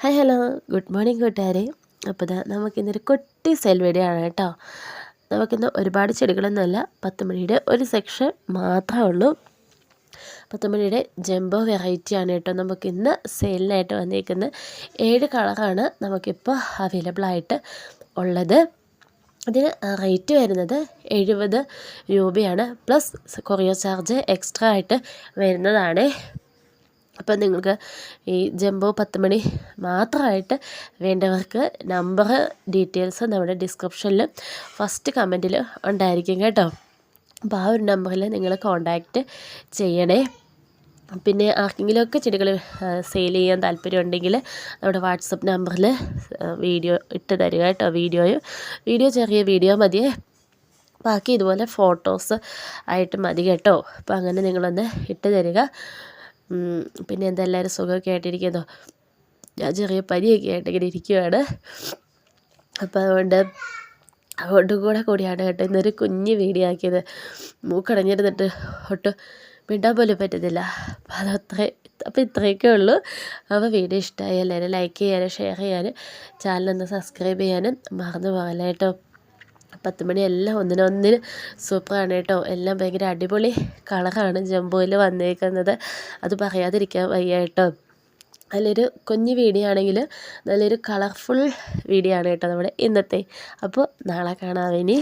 Hi hello good morning കൂട്ടുകാരെ. അപ്പോൾ ഇതാ നമുക്കിന്നൊരു കുട്ടി സെൽ വീഡിയോ ആണ് കേട്ടോ. നമുക്കിന്ന് ഒരുപാട് ചെടികളൊന്നുമല്ല. പത്ത് മണിയുടെ ഒരു സെക്ഷൻ മാത്രമേ ഉള്ളൂ. പത്ത് മണിയുടെ ജംബോ വെറൈറ്റി ആണ് കേട്ടോ നമുക്കിന്ന് സെയിലിനായിട്ട് വന്നിരിക്കുന്ന ഏഴ് കളറാണ് നമുക്കിപ്പോൾ അവൈലബിളായിട്ട് ഉള്ളത്. ഇതിന് റേറ്റ് വരുന്നത് എഴുപത് രൂപയാണ്. പ്ലസ് കൊറിയർ ചാർജ് എക്സ്ട്രാ ആയിട്ട് വരുന്നതാണ്. അപ്പോൾ നിങ്ങൾക്ക് ഈ ജംബോ പത്ത് മണി മാത്രമായിട്ട് വേണ്ടവർക്ക് നമ്പർ ഡീറ്റെയിൽസ് നമ്മുടെ ഡിസ്ക്രിപ്ഷനിൽ ഫസ്റ്റ് കമന്റിൽ ഉണ്ടായിരിക്കും കേട്ടോ. അപ്പോൾ ആ ഒരു നമ്പറിൽ നിങ്ങൾ കോണ്ടാക്റ്റ് ചെയ്യണേ. പിന്നെ ആർക്കെങ്കിലുമൊക്കെ ചെടികൾ സെയിൽ ചെയ്യാൻ താല്പര്യമുണ്ടെങ്കിൽ നമ്മുടെ വാട്സപ്പ് നമ്പറിൽ വീഡിയോ ഇട്ട് തരിക കേട്ടോ വീഡിയോയും. വീഡിയോ ചെറിയ വീഡിയോ മതിയേ. ബാക്കി ഇതുപോലെ ഫോട്ടോസ് ആയിട്ട് മതി കേട്ടോ. അപ്പോൾ അങ്ങനെ നിങ്ങളൊന്ന് ഇട്ട് തരിക. പിന്നെ എന്താ എല്ലാവരും സുഖമൊക്കെ ആയിട്ടിരിക്കുന്നു? ഞാൻ ചെറിയ പനിയൊക്കെ ആയിട്ട് ഇങ്ങനെ ഇരിക്കുകയാണ് അപ്പോൾ അതുകൊണ്ട് അതുകൊണ്ടും കൂടെ കൂടിയാണ് കേട്ടോ ഇന്നൊരു കുഞ്ഞ് വീഡിയോ ആക്കിയത്. മൂക്കടഞ്ഞിരുന്നിട്ട് ഒട്ടും മിണ്ടാൻ പോലും പറ്റുന്നില്ല. അപ്പോൾ അതത്രേ അപ്പോൾ ഇത്രയൊക്കെ ഉള്ളൂ. അപ്പോൾ വീഡിയോ ഇഷ്ടമായി എല്ലാവരും ലൈക്ക് ചെയ്യാനും ഷെയർ ചെയ്യാനും ചാനലൊന്ന് സബ്സ്ക്രൈബ് ചെയ്യാനും മറന്നു പോകല്ലേ പത്ത് മണി എല്ലാം ഒന്നിനൊന്നിന് സൂപ്പറാണ് കേട്ടോ. എല്ലാം ഭയങ്കര അടിപൊളി കളറാണ് ജംബോയിൽ വന്നേക്കുന്നത്. അത് പറയാതിരിക്കാൻ വയ്യ കേട്ടോ. നല്ലൊരു കുഞ്ഞ് വീഡിയോ ആണെങ്കിൽ നല്ലൊരു കളർഫുൾ വീഡിയോ ആണ് കേട്ടോ നമ്മുടെ ഇന്നത്തെ. അപ്പോൾ നാളെ കാണാം ഇനി.